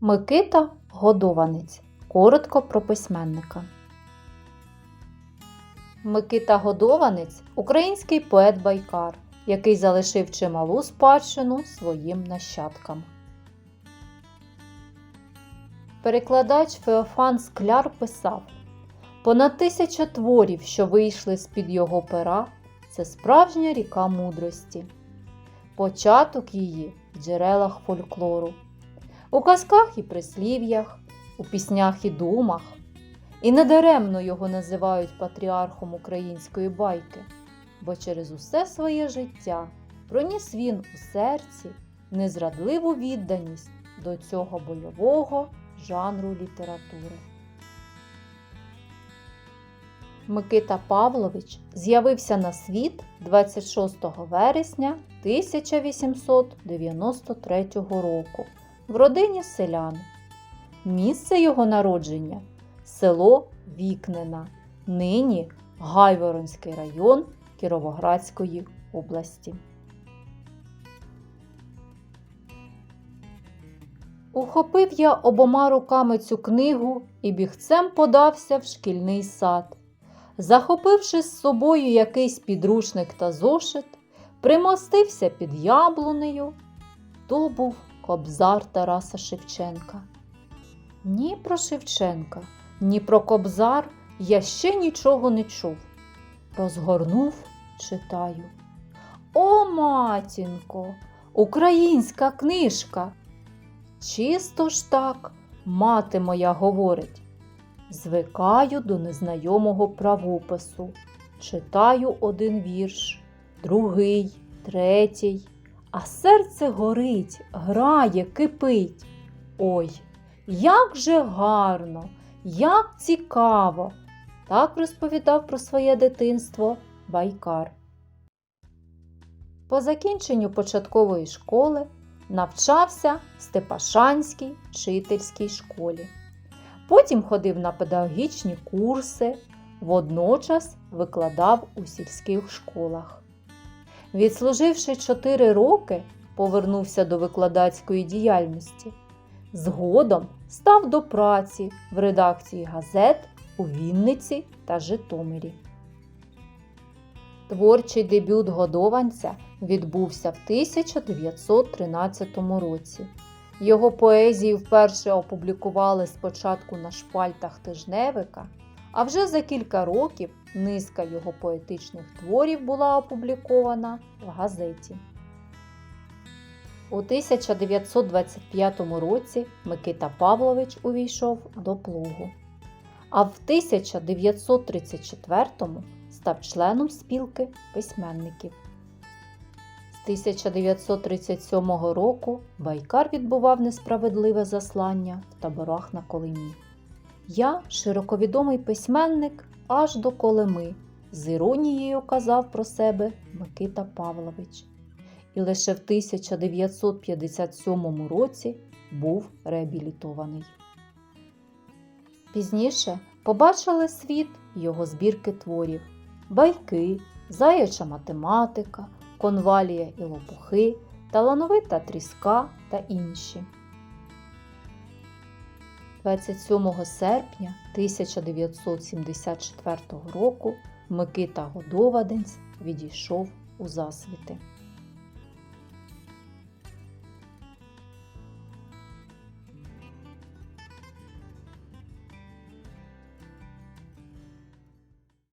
Микита Годованець. Коротко про письменника. Микита Годованець український поет-байкар, який залишив чималу спадщину своїм нащадкам. Перекладач Феофан Скляр писав Понад тисяча творів, що вийшли з-під його пера, це справжня ріка мудрості. Початок її в джерелах фольклору, у казках і прислів'ях, у піснях і думах. І недаремно його називають патріархом української байки, бо через усе своє життя проніс він у серці незрадливу відданість до цього бойового жанру літератури. Микита Павлович з'явився на світ 26 вересня 1893 року в родині селян. Місце його народження село Вікнена, нині Гайворонський район Кіровоградської області. Ухопив я обома руками цю книгу і бігцем подався в шкільний сад. Захопивши з собою якийсь підручник та зошит, примостився під яблунею. То був кобзар Тараса Шевченка. Ні про Шевченка, ні про кобзар я ще нічого не чув. Розгорнув, читаю. О, матінко, українська книжка! Чисто ж так, мати моя говорить. Звикаю до незнайомого правопису, читаю один вірш, другий, третій, а серце горить, грає, кипить. Ой, як же гарно, як цікаво! Так розповідав про своє дитинство Байкар. По закінченню початкової школи навчався в Степашанській вчительській школі. Потім ходив на педагогічні курси, водночас викладав у сільських школах. Відслуживши 4 роки, повернувся до викладацької діяльності. Згодом став до праці в редакції газет у Вінниці та Житомирі. Творчий дебют годованця відбувся в 1913 році. Його поезії вперше опублікували спочатку на шпальтах тижневика, а вже за кілька років низка його поетичних творів була опублікована в газеті. У 1925 році Микита Павлович увійшов до плугу, а в 1934 став членом спілки письменників. З 1937 року Байкар відбував несправедливе заслання в таборах на Колимі. Я, широковідомий письменник, аж до Колими, з іронією казав про себе Микита Павлович. І лише в 1957 році був реабілітований. Пізніше побачили світ його збірки творів байки, заяча математика, конвалія і лопухи, талановита тріска та інші. 27 серпня 1974 року Микита Годоваденць відійшов у засвіти.